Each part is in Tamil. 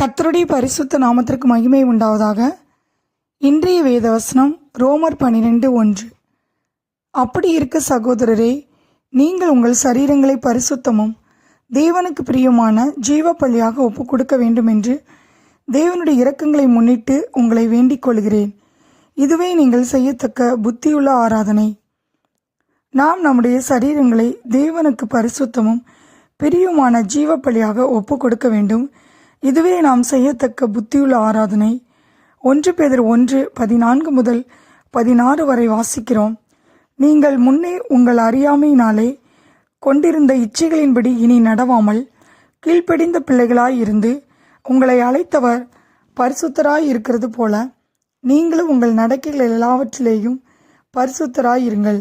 கத்தருடைய பரிசுத்த நாமத்திற்கு மகிமை உண்டாவதாக. இன்றைய வேதவசனம் ரோமர் பனிரெண்டு ஒன்று. அப்படி இருக்க சகோதரரே நீங்கள் உங்கள் சரீரங்களை பரிசுத்தமும் தேவனுக்கு பிரியமான ஜீவ பள்ளியாக ஒப்புக் கொடுக்க வேண்டும் என்று தேவனுடைய இரக்கங்களை முன்னிட்டு உங்களை வேண்டிக் கொள்கிறேன். இதுவே நீங்கள் செய்யத்தக்க புத்தியுள்ள ஆராதனை. நாம் நம்முடைய சரீரங்களை தேவனுக்கு பரிசுத்தமும் பிரியுமான ஜீவ பலியாக ஒப்புக் கொடுக்க வேண்டும். இதுவே நாம் செய்யத்தக்க புத்தியுள்ள ஆராதனை. ஒன்று பேதர் ஒன்று பதினான்கு முதல் பதினாறு வரை வாசிக்கிறோம். நீங்கள் முன்னே உங்கள் அறியாமையினாலே கொண்டிருந்த இச்சைகளின்படி இனி நடவாமல் கீழ்ப்படிந்த பிள்ளைகளாய் இருந்து உங்களை அழைத்தவர் பரிசுத்தராய் இருக்கிறது போல நீங்களும் உங்கள் நடக்கைகள் எல்லாவற்றிலேயும் பரிசுத்தராய் இருங்கள்.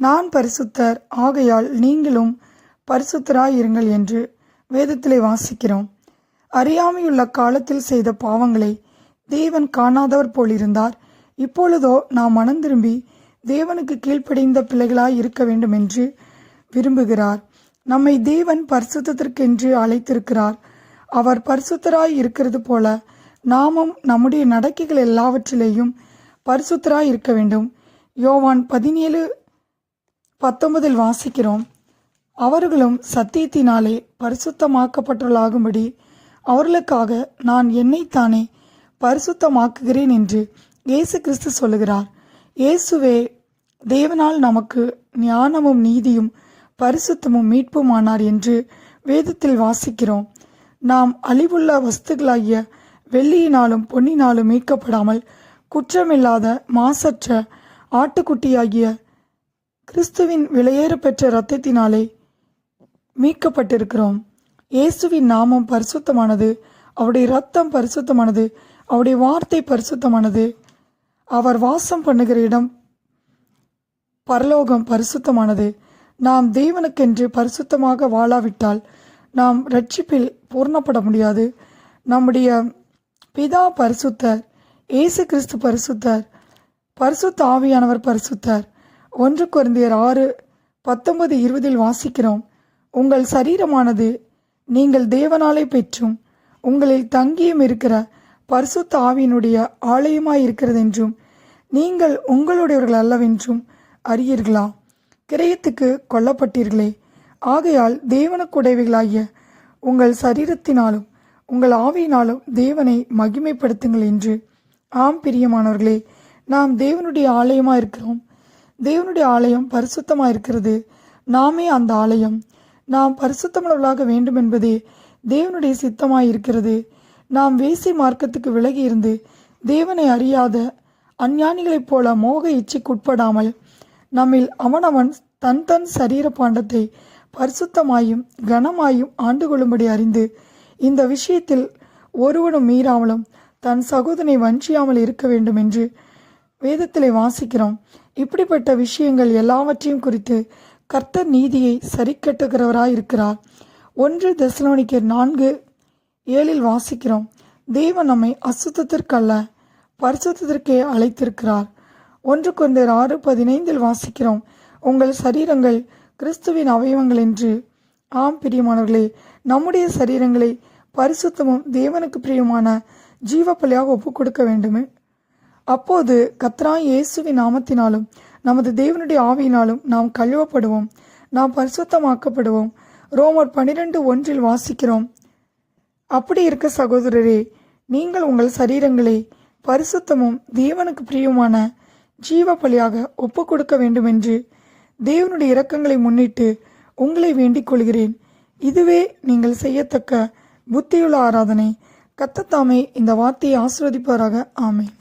நான் பரிசுத்தர் ஆகையால் நீங்களும் பரிசுத்தராய் இருங்கள் என்று வேதத்திலே வாசிக்கிறோம். அறியாமையுள்ள காலத்தில் செய்த பாவங்களை தேவன் காணாதவர் போலிருந்தார். இப்பொழுதோ நாம் மனம் திரும்பி தேவனுக்கு கீழ்ப்படிந்த பிள்ளைகளாய் இருக்க வேண்டும் என்று விரும்புகிறார். நம்மை தேவன் பரிசுத்தத்திற்கென்று அழைத்திருக்கிறார். அவர் பரிசுத்தராய் இருக்கிறது போல நாமும் நம்முடைய நடக்கைகள் எல்லாவற்றிலேயும் பரிசுத்தராய் இருக்க வேண்டும். யோவான் பதினேழு பத்தொன்பதில் வாசிக்கிறோம். அவர்களும் சத்தியத்தினாலே பரிசுத்தமாக்கப்பட்டுள்ளாகும்படி அவர்களுக்காக நான் என்னைத்தானே பரிசுத்தமாக்குகிறேன் என்று இயேசு கிறிஸ்து சொல்லுகிறார். இயேசுவே தேவனால் நமக்கு ஞானமும் நீதியும் பரிசுத்தமும் மீட்புமானார் என்று வேதத்தில் வாசிக்கிறோம். நாம் அழிவுள்ள வஸ்துகளாகிய வெள்ளியினாலும் பொன்னினாலும் மீட்கப்படாமல் குற்றமில்லாத மாசற்ற ஆட்டுக்குட்டியாகிய கிறிஸ்துவின் விலையேற பெற்ற இரத்தத்தினாலே மீட்கப்பட்டிருக்கிறோம். இயேசுவின் நாமம் பரிசுத்தமானது அவருடைய ரத்தம் பரிசுத்தமானது அவருடைய வார்த்தை பரிசுத்தமானது. அவர் வாசம் பண்ணுகிற இடம் பரலோகம் பரிசுத்தமானது. நாம் தேவனுக்கென்று பரிசுத்தமாக வாழாவிட்டால் நாம் ரட்சிப்பில் பூர்ணப்பட முடியாது. நம்முடைய பிதா பரிசுத்தர் இயேசு கிறிஸ்து பரிசுத்தர் பரிசுத்த ஆவியானவர் பரிசுத்தர். ஒன்று குருந்தியர் ஆறு பத்தொன்பது இருபதில் வாசிக்கிறோம். உங்கள் சரீரமானது நீங்கள் தேவனாலே பெற்றும். உங்களில் தங்கியும் இருக்கிற பரிசுத்த ஆவியினுடைய ஆலயமாய் இருக்கிறதென்றும் நீங்கள் உங்களுடையவர்கள் அல்லவென்றும் அறியீர்களா? கிரயத்துக்கு கொல்லப்பட்டீர்களே. ஆகையால் தேவனுக்குடையவைகளாகிய உங்கள் சரீரத்தினாலும் உங்கள் ஆவியினாலும் தேவனை மகிமைப்படுத்துங்கள் என்று. ஆம் பிரியமானவர்களே நாம் தேவனுடைய ஆலயமாக இருக்கிறோம் தேவனுடைய ஆலயம் பரிசுத்தமாக இருக்கிறது நாமே அந்த ஆலயம். நாம் பரிசுத்தமுள்ளவர்களாக வேண்டும் என்பதே தேவனுடைய சித்தமாய் இருக்கிறது நாம் வேசி மார்க்கத்துக்கு விலகி இருந்து தேவனை அறியாத அஞ்ஞானிகளைப் போல மோக இச்சைக்குட்படாமல் நம்மில் அவனவன் தன் தன் சரீர பாண்டத்தை பரிசுத்தமாயும் கனமாயும் ஆண்டு கொள்ளும்படி அறிந்து இந்த விஷயத்தில் ஒருவனும் மீறாமலும் தன் சகோதரனை வஞ்சியாமல் இருக்க வேண்டும் என்று வேதத்திலே வாசிக்கிறோம். இப்படிப்பட்ட விஷயங்கள் எல்லாவற்றையும் குறித்து கர்த்தர் நீதியை சரி இருக்கிறார் ஒன்று தெசலோனிக்கர் நான்கு ஏழில் வாசிக்கிறோம். தேவன் நம்மை அசுத்தத்திற்கல்ல பரிசுத்தத்திற்கே அழைத்திருக்கிறார். ஒன்று கொண்டு ஆறு பதினைந்தில் வாசிக்கிறோம். உங்கள் சரீரங்கள் கிறிஸ்துவின் அவயவங்கள் என்று ஆம் பிரியமானவர்களே நம்முடைய சரீரங்களை பரிசுத்தமும் தேவனுக்கு பிரியமான ஜீவ பலியாக ஒப்புக் கொடுக்க வேண்டுமே. அப்போது கத்ரா இயேசுவின் நாமத்தினாலும் நமது தேவனுடைய ஆவியினாலும் நாம் கழுவப்படுவோம். நாம் பரிசுத்தமாக்கப்படுவோம். ரோமர் பனிரெண்டு ஒன்றில் வாசிக்கிறோம். அப்படி இருக்க சகோதரரே நீங்கள் உங்கள் சரீரங்களை பரிசுத்தமும் தேவனுக்கு பிரியமான ஜீவ பலியாக ஒப்பு கொடுக்க வேண்டுமென்று தேவனுடைய இரக்கங்களை முன்னிட்டு உங்களை வேண்டிக் கொள்கிறேன். இதுவே நீங்கள் செய்யத்தக்க புத்தியுள்ள ஆராதனை. கத்தத்தாமே இந்த வார்த்தையை ஆசிர்வதிப்பாராக. ஆமேன்.